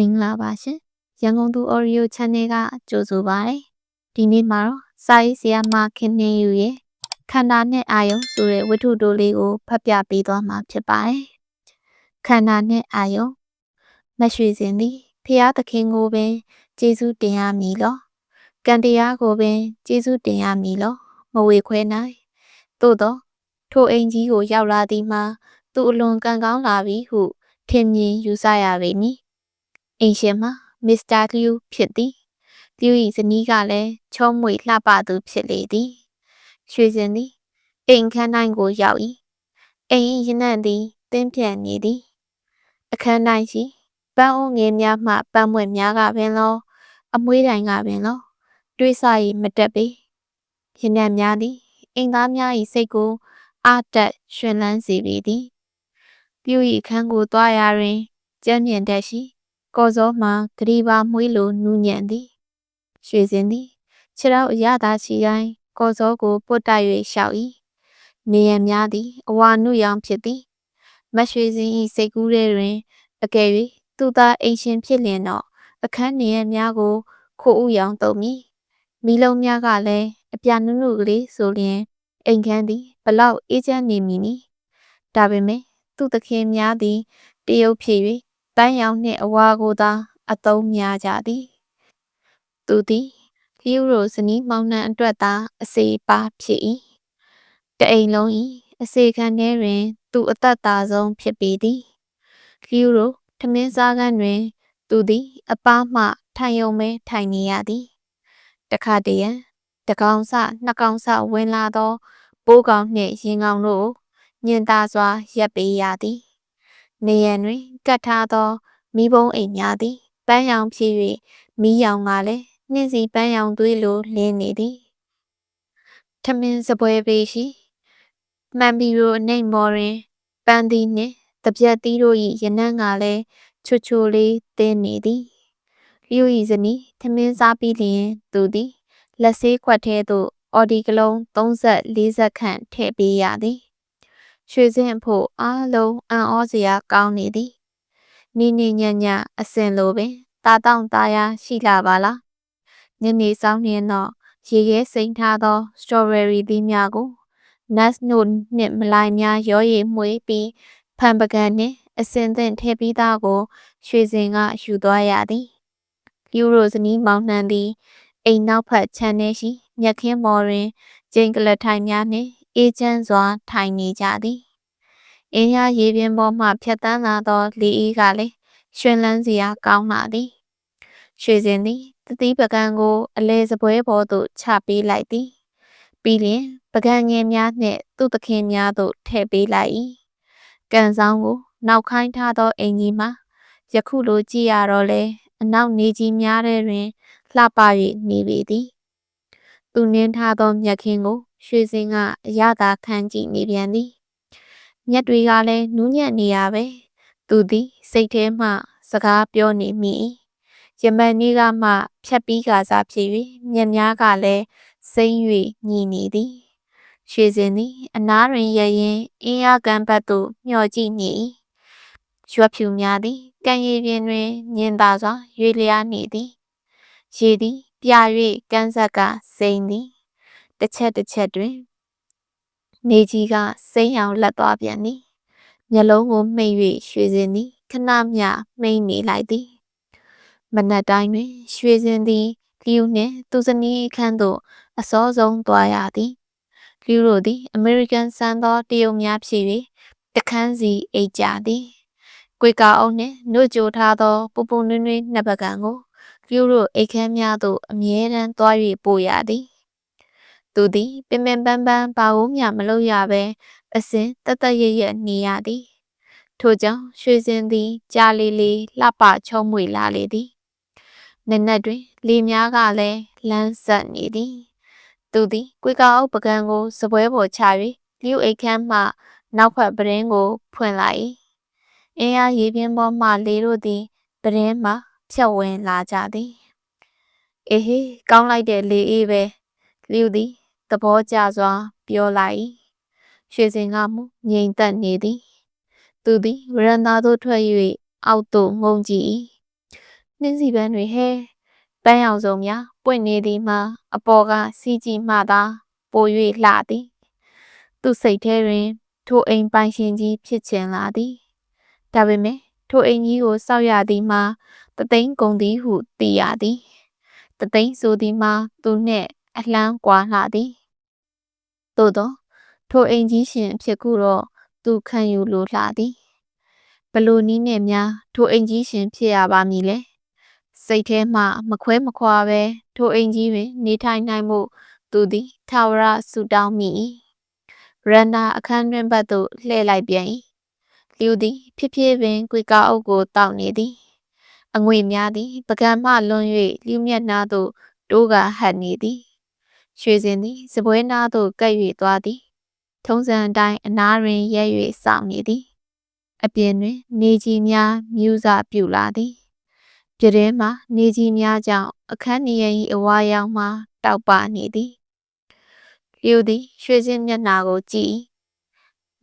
မင်္ဂလာပါရှင်ရန်ကုန်သူ Audio Channel ကကြိုဆိုပါရစေဒီနေ့မှာတော့စာရေးဆရာမခင်နေယူရဲ့ခန္ဓာနဲ့အာယုံဆိုတဲ့ဝတ္ထုတိုလေးကိုဖတ်ပြပေးသွားမှာဖြစ်ပါတယ်ခန္ဓာနဲ့အာယုံမရွှေစင်သည်ဖျားသခင်ကိုပင်ကျေးဇူးတင်ရမည်လောကံတရားကိုပင်ကျေးဇူးတင်ရမည်လောမဝေခွဲနိုင်သို့သောထိုအိမ်ကြီးကိုရောက်လာသည်မှာသူအလွန်ကံကောင်းလာပြီဟုထင်မြင်ယူဆရပေမည် အိမ်ရှင်မှာမစ္စတာလျူဖြစ်သည်လျူ၏ဇနီးကလည်းချောမွေလှပသူဖြစ်လေသည်ရွှေစင်သည်အိမ်ခန်းတိုင်းကိုရောက်၏အိမ်၏ရနံ့သည်တင်းပြန့်နေသည်အခန်းတိုင်းရှိပန်းအိုးငယ်များမှပန်းမွက်များကပင်လော အမွှေးတိုင်ကပင်လောတွေးဆ၏မတက်ပေရနံ့များသည်အိမ်သားများ၏စိတ်ကိုအာတက်ရှင်လန်းစေပေသည်ပြူ၏အခန်းကိုသွားရာတွင်ကြမ်းမြင်တတ်ရှိ ကော်စောမှာဂရီပါမွှေးလိုနူးညံ့သည်ရွှေစင်သည်ခြေထောက်အရသာရှိတိုင်းကော်စောကိုပုတ်တိုက်၍ရှောက်၏နေရန်များသည်အဝါနုရောင်ဖြစ်သည်မရွှေစင်၏စိတ်ကူးထဲတွင်အကယ်၍သူသာအိမ်ရှင်ဖြစ်လျင်တော့အခန်းနေရန်များကိုခိုးဥရောင်တုံမည်မိလုံးများကလည်းအပြနုနုကလေးဆိုလျင်အိမ်ခန်းသည်ဘလောက်အေးချမ်းနေမည်နီဒါပေမဲ့သူသခင်များသည်တရုတ်ဖြစ်၍ ပန်းရောင်နှင့်အဝါကိုသာ အသုံးများကြသည်သူသည်လျူရိုဇနီးမောင်နှံအတွက်သာအစေပါဖြစ်၏တအိမ်လုံး၏အစေခံထဲတွင် သူအသက်သာဆုံးဖြစ်ပေသည်လျူရိုထမင်းစားခန်းတွင် သူသည်အပားမှထိုင်ယုံမဲထိုင်နေရသည်တခါတရံတကောင်စနှစ်ကောင်စဝင်လာသောပိုးကောင်နှင့်ရင်ကောင်တို့ညင်သာစွာရပ်ပေးရသည်နေရန်တွင် ကတ်ထားသောမိဘုံအိမ်များသည်ပန်းရောင်ဖြစ်၍မိရောင်ကလည်းနှင်းစီပန်းရောင်သွေးလိုလင်းနေသည်ထမင်းစပွဲပေရှိမှန်ပြီးရိုအနှိမ်မော်တွင်ပန်းသည်နှင့်တပြက်သီးတို့၏ရနံ့ကလည်းချွတ်ချိုလေးတင်းနေသည်လျူ၏ဇနီးထမင်းစားပြီးလျင်သူသည်လက်ဆေးခွက်ထဲသို့အော်ဒီကလုံး30 40ခန့်ထည့်ပေးရသည်ရွှေစင်းဖို့အားလုံးအံ့ဩစရာကောင်းနေသည် နီနီညံ့ညံ့အစင်လိုပင်တာတောင့်တာယာရှိလာပါလားညနေဆောင်နှင်းတော့ရေခဲစိမ်ထားသောစတော်ဘယ်ရီသီးများကို nuts နို့နှင့်မလိုက်များရောရည်မှွေပြီးဖန်ပကံနှင့်အစင်သင့်ထည့်ပြီးသားကို ရွှေစင်ကယူသွားရသည်ယူရိုဇနီးမောင်နှံသည်အိမ်နောက်ဖက်ခြမ်းထဲရှိမြက်ခင်းမော်တွင်ကျင်းကလထိုင်များနှင့်အေးချမ်းစွာထိုင်နေကြသည် အင်းရရေပြင်းပေါ်မှဖြတ်တန်းလာသောလေအေးကလည်းရွှင်လန်းစရာကောင်းလာသည်ရွှေစင်သည်တတိပကံကို အလဲစပွဲပေါ်သို့ချပေးလိုက်သည်ပြီးလျင်ပကံငယ်များနှင့်သူ့သခင်များသို့ထည့်ပေးလိုက်၏ကန်ဆောင်ကို နောက်ခိုင်းထားသောအင်ကြီးမှာယခုလိုကြည့်ရတော့လဲအနောက်နေကြီးများထဲတွင်လှပ၍နေပေသည်သူနင်းထားသောမြက်ခင်းကို ရွှေစင်ကအရသာခံကြည့်နေပြန်သည် မျက်တွေကလည်းနူးညံ့နေရပဲသူသည်စိတ်ထဲမှ စကားပြောနေမိယမန်နေ့ကမှဖြတ်ပြီးကစားဖြစ်၍မျက်များကလည်းစိမ့်၍ညီနေသည်ရွှေစင်သည် အနားတွင်ရရင်အင်းရကန်ဘတ်သို့မျှော်ကြည့်နေရွက်ဖြူများသည်ကံရည်ပြင်တွင်ညင်သာစွာရွေလျားနေသည်ရေသည် ပြ၍ကန်းဆက်ကစိမ့်သည်တစ်ချက်တစ်ချက်တွင် နေကြီးကစိမ့်အောင်လက်သွားပြန်သည်မျက်လုံးကိုမှိတ်၍ရွှေစင်သည်ခဏမျှမှိတ်နေလိုက်သည်မနက်တိုင်းတွင် ရွှေစင်သည်လျူနှင့်သူဇနီးအခန်းသို့အစောဆုံးသွားရသည်လျူတို့သည်အမေရိကန်စံသောတရုတ်များဖြစ်၍တခန်းစီအိတ်ကြသည်ကွေကာအုပ်နှင့်နှုတ်ကြိုထားသောပူပူနွေးနွေးနှစ်ပကံကိုလျူတို့အိတ်ခမ်းများသို့အမြဲတမ်းသွား၍ပို့ရသည် သူသည်ပင်ပင်ပန်းပန်းဘာဝမျှမလုပ်ရဘဲအစဉ်တသက်ရရနေရသည်ထို့ကြောင့်ရွှေစင်သည် ကြာလီလီလှပချုံးမွေလာလေသည်နက်နက်တွင်လေများကလည်းလန်းဆက်နေသည်သူသည်ကွေကာအုပ်ပကံကိုစပွဲပေါ်ချ၍လျှို့အိတ်ခမ်းမှ နောက်ဖက်ပရင်ကို ဖွင့်လိုက်၏အင်းအားရေပြင်းပေါ်မှလေတို့သည်ပရင်မှဖြတ်ဝင်လာကြသည်အေးဟေးကောင်းလိုက်တဲ့လေအေးပဲလျှို့သည် သဘောကျစွာ ပြောလိုက်၏ရွှေစင်ကမူငြိမ်သက်နေသည်သူသည်ဝရန်သာသို့ထွက်၍အောက်သို့ငုံကြည့်၏နှင်းစီပန်းတွေဟဲပန်းရောင်စုံများပွင့်နေသည်မှာအပေါ်ကစီးကြည့်မှသာပို၍လှသည်သူစိတ်ထဲတွင် ထိုအိမ်ပိုင်ရှင်ကြီးဖြစ်ချင်လာသည်ဒါပေမဲ့ထိုအိမ်ကြီးကိုစောက်ရသည်မှာတသိန်းကုန်သည်ဟုသိရသည်တသိန်းဆိုသည်မှာသူနှင့်အလှမ်းကွာလှသည် သို့သောထိုအိမ်ကြီးရှင်အဖြစ်ကိုတော့သူခံယူလိုလှသည်ဘလို့နီးနဲ့များထိုအိမ်ကြီးရှင်ဖြစ်ရပါမည်လဲစိတ်ထဲမှမခွဲမခွာပဲထိုအိမ်ကြီးတွင် နေထိုင်နိုင်မှုသူသည်ထာဝရဆုတောင်းမိ၏ရန်နာအခန်းတွင်ဘတ်သို့လှည့်လိုက်ပြန်၏လူသည် ဖြစ်ဖြစ်ပင်ကြွေကားအုပ်ကိုတောက်နေသည်အငွေများသည် ပကံမှလွန်၍လူမျက်နှာသို့တိုးကဟတ်နေသည် ရွှေစင်သည်စပွဲနားသို့ကပ်၍သွားသည်ထုံးစံအတိုင်းအနားတွင်ရဲ၍စောင့်နေသည်အပြင်တွင် နေကြီးများမြူးစာပြူလာသည်ပြတဲမှနေကြီးများကြောင့်အခန်းနေရင်၏အဝါရောင်မှတောက်ပနေသည်လျူသည်ရွှေစင်းမျက်နှာကိုကြည့်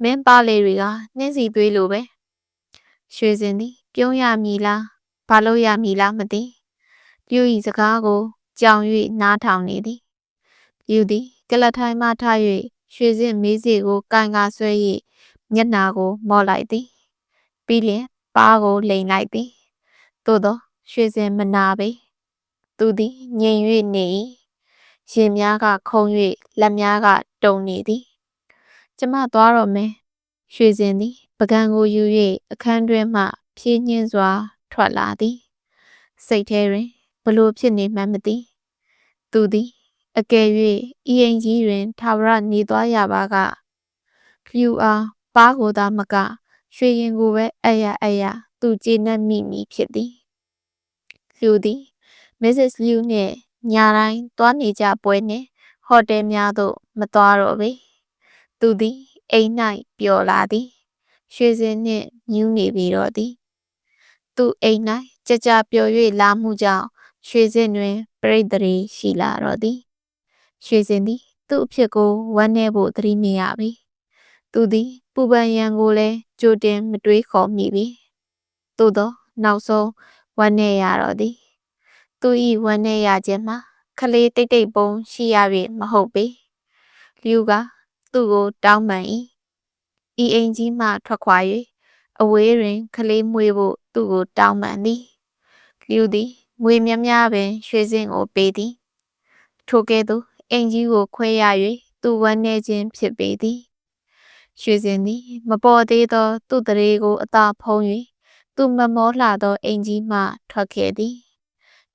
မင်းပါလေတွေကနှင်းစီသွေးလိုပဲရွှေစင်သည် ပြုံးရမည်လားဘာလို့ရမည်လားမသိလျူ၏စကားကိုကြောင်၍နားထောင်နေသည် လျူသည်ကလထိုင်မှထား၍ရွှေစင်မေးစီကိုကန်ကာဆွဲ၍မျက်နာကို မော့လိုက်သည်ပြီးလျင်ပါးကိုလိန်လိုက်သည်သို့သောရွှေစင်မနာပေသူသည်ငြိမ်၍နေ၏ရင်များကခုံ၍လက်များကတုံနေသည်ကျမသွားတော့မယ်ရွှေစင်သည်ပကံကိုယူ၍အခန်းတွင်မှဖြင်းညင်းစွာ ထွက်လာသည် စိတ်ထဲတွင်ဘလို့ဖြစ်နေမှန်းမသိသူသည် အကယ်၍ဤအိမ်ကြီးတွင်ထာဝရနေသွားရပါကလျူအားပါးကိုသာမကရွှေရင်ကိုပဲအယအယသူကျေနပ်မိမိဖြစ်သည်လျူသည် Mrs. Liu နှင့်ညတိုင်းသွားနေကြပွဲနှင့်ဟိုတယ်များသို့မသွားတော့ပေသူသည်အိမ်၌ပျော်လာသည်ရွှေစင်နှင့်မြူးနေပြီတော့သည်သူအိမ်၌ကြကြပျော်၍လာမှုကြောင့်ရွှေစင်တွင်ပြိတ္တိရှိလာတော့သည် ရွှေစင်သည်သူ့အဖြစ်ကိုဝမ်းနည်းဖို့သတိမြင်ရပြီသူသည်ပူပန်ရန်ကိုလည်းကြိုတင်မတွေးခေါ်မိပြီသို့သောနောက်ဆုံးဝမ်းနည်းရတော့သည်သူ၏ဝမ်းနည်းရခြင်းမှာခလေးတိတ်တိတ်ပုံရှိရပြီမဟုတ်ပေလျူကသူ့ကိုတောင်းပန်၏ဤအိမ်ကြီးမှထွက်ခွာ၍အဝေးတွင်ခလေးမွေးဖို့သူ့ကိုတောင်းပန်သည်လျူသည်ငွေများများပင်ရွှေစင်းကိုပေးသည်ထိုကဲ့သို့ အိမ်ကြီးကိုခွဲရ၍သူဝမ်းနည်းခြင်းဖြစ်ပေသည်ရွှေစင်သည်မပေါ်သေးသော သူ့တရေကိုအသာဖုံး၍သူမမောလှသောအိမ်ကြီးမှထွက်ခဲ့သည်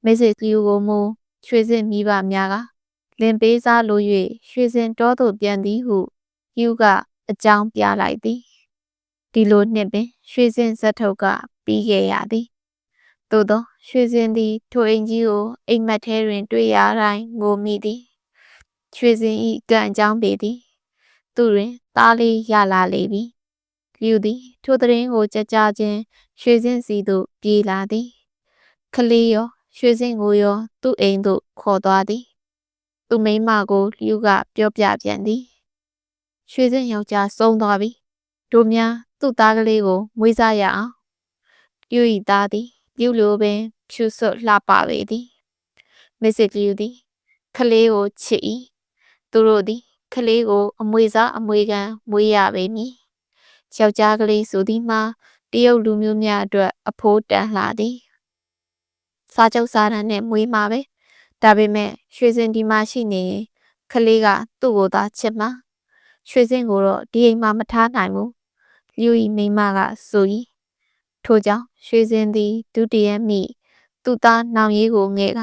မစ္စစ်ကလူကိုမူရွှေစင်မိဘများကလင်ပေးစားလို၍ရွှေစင်တောသို့ပြန်သည်ဟုယူကအကြောင်းပြလိုက်သည်ဒီလိုနှစ်ပင်ရွှေစင်ဇက်ထုတ်ကပြီးခဲ့ရသည်သို့သောရွှေစင်သည်ထိုအိမ်ကြီးကိုအိမ်မက်ထဲတွင် တွေ့ရတိုင်းငိုမိသည် ရွှေစင်ဤကံအကြောင်းပေသည် သူတွင်သားလေးရလာလေပြီလျူသည်ထိုတရင်ကိုကြကြချင်းရွှေစင်စီသို့ပြေးလာသည်ခလေးရောရွှေစင်ကိုရော သူ့အိမ်သို့ခေါ်သွားသည် သူမိမကိုလျူကပြောပြပြန်သည်ရွှေစင်ယောက်ျားဆုံးသွားပြီတို့များသူ့သားကလေးကိုမွေးစားရအောင်လျူဤသားသည်လျူလိုပင်ဖြူစွတ်လှပပေသည်မစ္စလျူသည်ခလေးကိုချစ်၏ သူတို့သည်ကလေးကို အမွေစားအမွေခံမွေးရပေမည်။ယောက်ျားကလေးဆိုသည်မှာတရုတ်လူမျိုးများအတွက်အဖိုးတန်လှသည်။စားကြုပ်စားတန်းနဲ့မွေးမှာပဲ။ဒါပေမဲ့ရွှေစင်ဒီမှာရှိနေရင်ကလေးကသူ့ကိုသာချစ်မှာ။ရွှေစင်ကိုတော့ဒီအိမ်မှာမထားနိုင်ဘူး။လျူဤမိမကဆို၏ထို့ကြောင့်ရွှေစင်သည်ဒုတိယမိသူ့သားနောင်ရီးကိုငဲ့က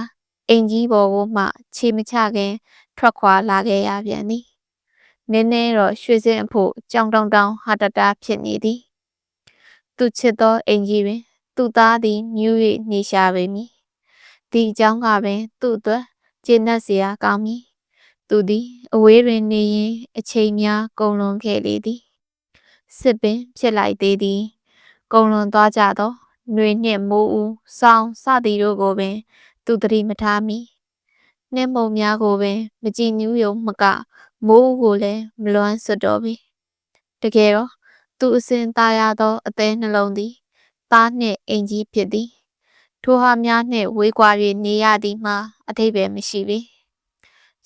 အိမ်ကြီးပေါ်ကိုမှ ခြေမချခင် ထွက်ခွာလာခဲ့ရပြန်သည်နည်းနည်းတော့ရွှေစင်းအဖို့ကြောင်တောင်တောင်ဟာတတာဖြစ်နေသည်သူချစ်သောအင်ကြီးတွင် သူ့သားသည်မြူး၍နေရှာပေမည်ဒီအကြောင်းကပင် သူ့အတွက်ကျေနပ်စရာကောင်းမည်သူသည်အဝေးတွင်နေရင်အချိန်များကုန်လွန်ခဲ့လေသည်စစ်ပင်ဖြစ်လိုက်သေးသည်ကုန်လွန်သွားကြသောຫນွေနှင့်မိုးဦးဆောင်းစသည်တို့ကိုပင် သူတတိမထားမိ နှင်းမုံများကိုပင် မကြည်ညူးယုံမကမိုးကိုလည်းမလွမ်းဆွတော်ပြီတကယ်တော့သူအစဉ်သားရသောအသေးနှလုံးသည်သားနှင့်အိမ်ကြီးဖြစ်သည်ထိုဟာများနှင့်ဝေးကွာ၍နေရသည်မှာအထိပ္ပယ်မရှိပေ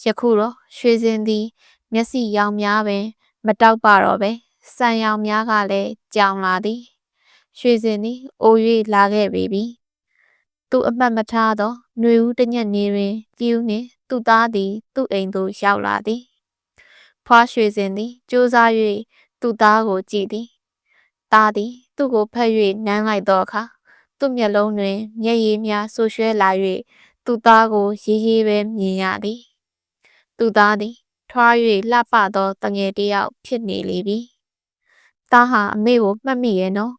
ယခုတော့ရွှေစင်သည် မျက်စိရောင်များပင် မတောက်ပါတော့ပဲစံရောင်များကလည်းကြောင်လာသည် ရွှေစင်သည်အို၍လာခဲ့ပေပြီ သူအမှတ်မထားသောຫນွေဦးတညက်နေတွင်ပြူးနှင့်သူ့သားသည် သူ့အိမ်သို့ရောက်လာသည်ဖွားရွှေစင်သည်ကြိုးစား၍သူ့သားကိုကြည့်သည်သားသည် သူ့ကိုဖက်၍နမ်းလိုက်သောအခါသူ့မျက်လုံးတွင်မျက်ရည်များဆူရွှဲလာ၍သူ့သားကိုရေးရေးပဲမြင်ရသည်သူ့သားသည် ထွား၍လှပသောတငယ်တယောက်ဖြစ်နေလေပြီသားဟာအမေကိုမှတ်မိရဲ့နော်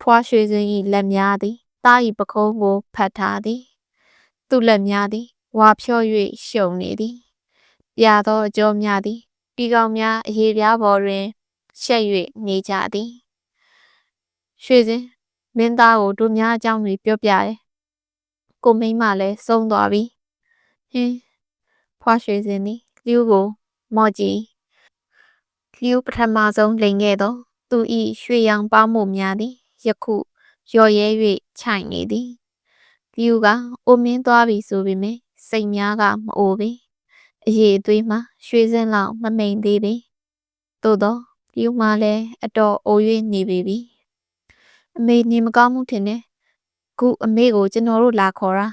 ဖွားရွှေစင်၏လက်များသည် သား၏ပခုံးကိုဖတ်ထားသည် သူ့လက်များသည်ဝါဖြော့၍ရှုံနေသည်ပြာသောအကျော်များသည်တီကောင်များအရေးပြားပေါ်တွင်ရှက်၍နေကြသည်ရွှေစင်မင်းသားကိုတို့များအကြောင်းတွေပြောပြတယ်ကိုမိန်းမလည်းဆုံးသွားပြီဟင်းဖွားရွှေစင်သည်လျူကိုမော့ကြည့်လျူပထမဆုံးလိန်ခဲ့သောသူ၏ရွှေရောင်ပေါမှုများသည်ယခု ရော်ရဲ၍ခြိုင်နေသည်လျူကအိုမင်းသွားပြီဆိုပေမဲ့စိတ်များကမအိုပေအရေးအသွေးမှာရွှေစင်းလောက်မမိန်သေးပေသို့တော့လျူမှလည်းအတော်အို၍နေပေပြီအမေနေမကောင်းမှုထင်တယ်ခုအမေကိုကျွန်တော်တို့လာခေါ်တာ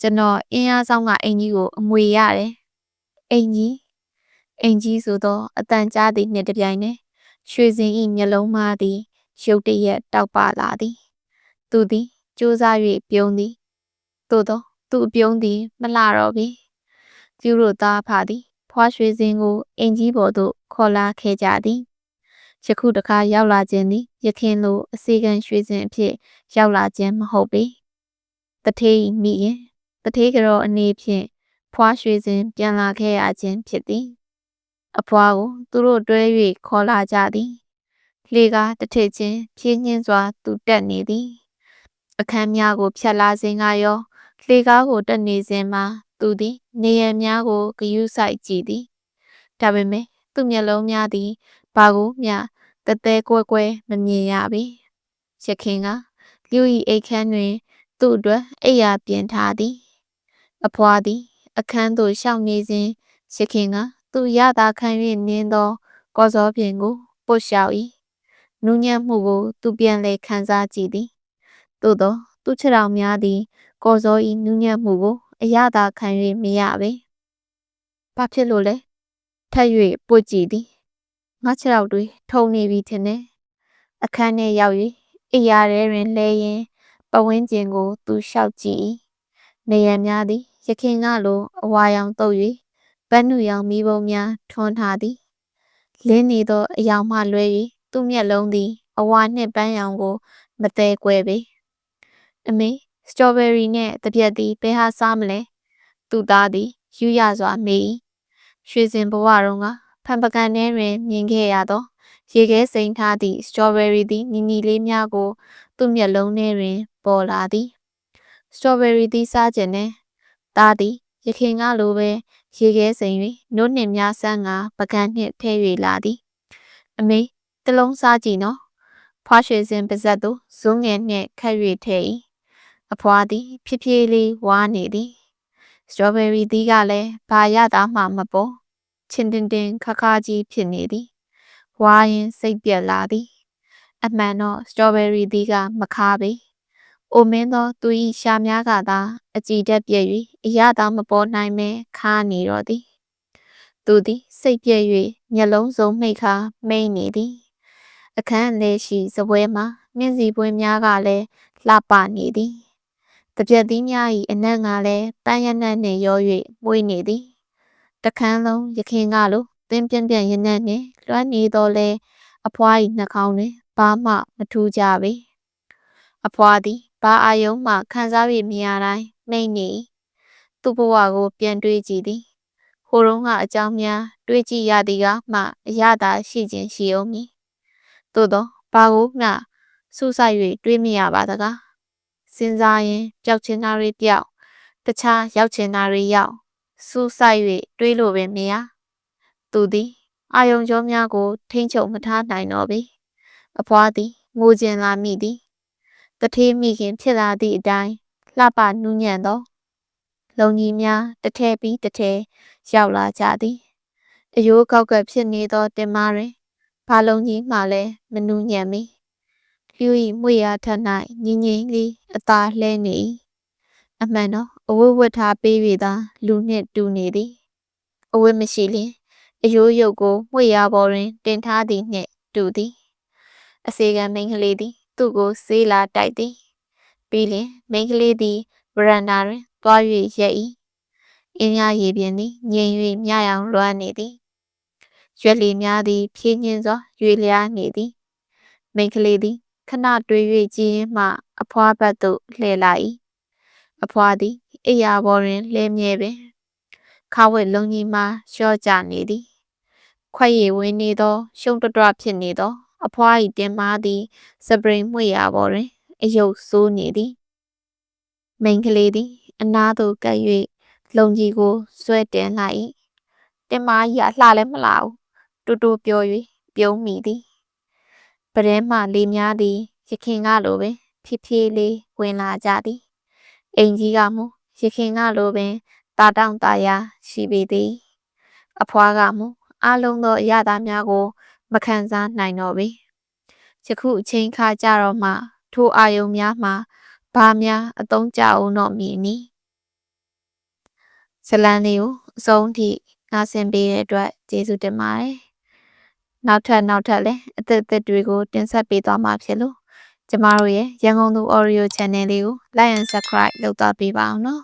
ကျွန်တော်အင်းအားဆောင်ကအင်ကြီးကိုအမွေရတယ်အင်ကြီးအင်ကြီးဆိုတော့အတန်ကြားသည်နှင့်တပြိုင်နက်ရွှေစင်၏မျက်လုံးသားသည်ရုတ်တရက်တောက်ပလာသည် သူသည်ကြိုးစား၍ပြုံးသည်သို့သောသူအပြုံးသည်မလှတော့ပြီကျူတို့သားဖသည်ဖွားရွှေစင်ကိုအင်ကြီးပေါ်သို့ခေါ်လာခဲ့ကြသည်ယခုတခါရောက်လာခြင်းသည်ယခင်လိုအစီကံရွှေစင်အဖြစ်ရောက်လာခြင်းမဟုတ်ပေတထေးမိရင်တထေးကြောအနေဖြင့်ဖွားရွှေစင်ပြန်လာခဲ့ရခြင်းဖြစ်သည်အဖွားကိုသူတို့တွဲ၍ခေါ်လာကြသည်လေကားတထစ်ချင်းဖြင်းညင်းစွာသူတက်နေသည် အခန်းများကို ဖြတ်လာစဉ်ကရောလေကားကိုတက်နေစဉ်မှာသူသည် နေရန်များကိုဂယုစိုက်ကြည့်သည်ဒါပေမဲ့သူ့မျက်လုံးများသည်ဘာကိုမျှတသေးကွဲကွဲမမြင်ရပေရခင်ကလူ၏အိတ်ခမ်းတွင် သူ့အတွက်အိယာပြင်ထားသည်အဖွားသည် အခန်းသို့ရှောင်နေစဉ်ရခင်ကသူရတာခံ၍နင်းသော ကောစောပြင်ကိုပုတ်လျှောက်၏နူးညံ့မှုကို သူပြန်လဲခံစားကြည့်သည် သို့သောသူ့ခြေထောက်များသည် ကောစော၏နူးညံ့မှုကိုအရသာခံ၍မရပေဘာဖြစ်လို့လဲထပ်၍ပွတ်ကြည့်သည်ငါခြေထောက်တွေထုံနေပြီထင်တယ်အခန်းထဲရောက်၍အိယာထဲတွင်လဲရင်ပဝင်းကျင်ကိုသူလျှောက်ကြည့်၏နေရန်များသည်ရခင်ကလိုအဝါရောင်တုပ်၍ဗတ်နုရောင်မိဘုံများထွန်းထားသည်လင်းနေသောအယောင်မှလွဲ၍သူ့မျက်လုံးသည် အဝါနှင့်ပန်းရောင်ကို မသေးကွဲပေ အမေစတော်ဘယ်ရီနဲ့တပြက်သည်ဘယ်ဟာစားမလဲသူသားသည်ယူရစွာမေး၏ရွှေစင်ဘဝတုန်းကဖန်ပကန်ထဲတွင်မြင်ခဲ့ရသောရေခဲစိမ်ထားသည့်စတော်ဘယ်ရီသည်နီနီလေးများကို သူ့မျက်လုံးထဲတွင် ပေါ်လာသည်စတော်ဘယ်ရီသည်စားခြင်းနဲ့သားသည်ရခင်ကလိုပဲရေခဲစိမ်၍နို့နှင့်များဆန်းကပကံနှင့်ဖဲ့၍လာသည်အမေတလုံးစားကြည့်နော်ဖွားရွှေစင်ပါဇက်သို့ဇုံးငယ်နှင့်ခတ်၍ထဲ၏ အဖွားသည်ဖြည်းဖြည်းလေးဝါနေသည်စတော်ဘယ်ရီသီးကလည်းဘာရတာမှမပေါ်ချင်းတင်တင်ခါခါကြီးဖြစ်နေသည်ဝါရင်စိတ်ပြက်လာသည်အမှန်တော့စတော်ဘယ်ရီသီးကမခါပေအိုမင်းသောသူ၏ရှာများကသာအကြည်တက်ပြည့်၍အရသာမပေါ်နိုင်မဲခါနေတော့သည်သူသည်စိတ်ပြည့်၍မျက်လုံးစုံမှိတ်ခါမိန်နေသည်အခန်းလေရှိစပွဲမှာမြင့်စီပွင့်များကလည်းလှပနေသည် တပြက်သီးများ၏အနက်ကလည်းတန်းရနက်နှင့်ရော၍မွေးနေသည်တခန်းလုံးရခင်ကလိုသင်ပြင်းပြင်းရနက်နှင့်လွှမ်းနေတော့လဲအဖွား၏နှာခေါင်းတွင်ဘာမှမထူးကြပေအဖွားသည်ဘာအာယုံမှခံစား၍မြင်ရတိုင်းနှိမ့်နေသူ့ဘဝကို ပြန်တွေးကြည့်သည်ဟိုတုန်းကအကြောင်းများ တွေးကြည့်ရသည်ကမှအရသာရှိခြင်းရှိအောင်မည်သို့သောဘာကိုမျှစူးစိုက်၍တွေးမရပါတကား စဉ်းစားရင်ပျောက်ချင်တာတွေပျောက်တခြားရောက်ချင်တာတွေရောက်စူးစိုက်၍တွေးလို့ပင်မရသူသည်အာယုံကြောများကိုထိမ့်ချုပ်မထားနိုင်တော့ပေအဖွားသည်ငိုကျင်လာမိသည်တထေးမိခင်ဖြစ်လာသည့်အတိုင်းလှပနူးညံ့သောလုံကြီးများတစ်ထည်ပြီးတစ်ထည်ရောက်လာကြသည်အယိုးကောက်ကဖြစ်နေသောတင်မာတွင်ဘာလုံးကြီးမှလည်းမနူးညံ့မီ လူ၏မွေရာထက်၌ငင်းငင်းလေးအသာလှဲနေ၏အမှန်တော့အဝတ်ဝတ်ထားပေး၍သာလူနှင့်တူနေသည်အဝတ်မရှိလျင်အယိုးရုပ်ကိုမွေရာပေါ်တွင် တင်ထားသည်နှင့်တူသည်အစေခံမိန်းကလေးသည် သူ့ကိုဆေးလာတိုက်သည်ပြီးလျင်မိန်းကလေးသည်ဗရန်ဒါတွင်သွား၍ရက်၏အင်းရရေပြင်သည်ငြိမ်၍မြရောင်လွှမ်းနေသည်ရွက်လီများသည်ဖြင်းညင်းစွာရွေလျားနေသည်မိန်းကလေးသည် ခဏတွေး၍ကြည်ရင်မှအဖွားဘက်သို့လှည့်လာ၏အဖွားသည်အိယာပေါ်တွင်လဲမြဲပင်ခါဝက်လုံးကြီးမှလျှော့ကျနေသည်ခွက်ရည်ဝင်းနေသော ရှုံတတွဖြစ်နေသော အဖွား၏တင်မားသည်စပရိန်မှွေရာပေါ်တွင်အယုတ်ဆိုးနေသည်မိန်းကလေးသည် အနားသို့ကပ်၍လုံကြီးကိုဆွဲတင်လိုက်၏တင်မားကြီးကလှလည်းမလှဘူးတူတူပြော၍ပြုံးမိသည် ပဒဲမှလေများသည်ရခင်ကလိုပင်ဖြည်းဖြည်းလေးဝင်လာကြသည်အိမ်ကြီးကမူရခင်ကလိုပင်တာတောင့်တာယာရှိပေသည် အဖွားကမူအလုံးသောအရသာများကို မခံစားနိုင်တော့ပေယခုအချိန်ခါကြတော့မှ ထိုအာယုံများမှာဘာများအသုံးကျအောင်တော့မည်နီဇလန်လေးကိုအဆုံးထိနားဆင်ပေးတဲ့အတွက်ကျေးဇူးတင်ပါတယ် နောက်ထပ်နောက်ထပ်လည်းအသက်အသက်တွေကိုတင်ဆက်ပေးသွားမှာဖြစ်လို့ကျမတို့ရဲ့ရန်ကုန်သူ Audio Channel လေးကို Like and Subscribe လုပ်သွားပေးပါအောင်နော်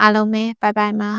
အားလုံးပဲ bye bye ပါ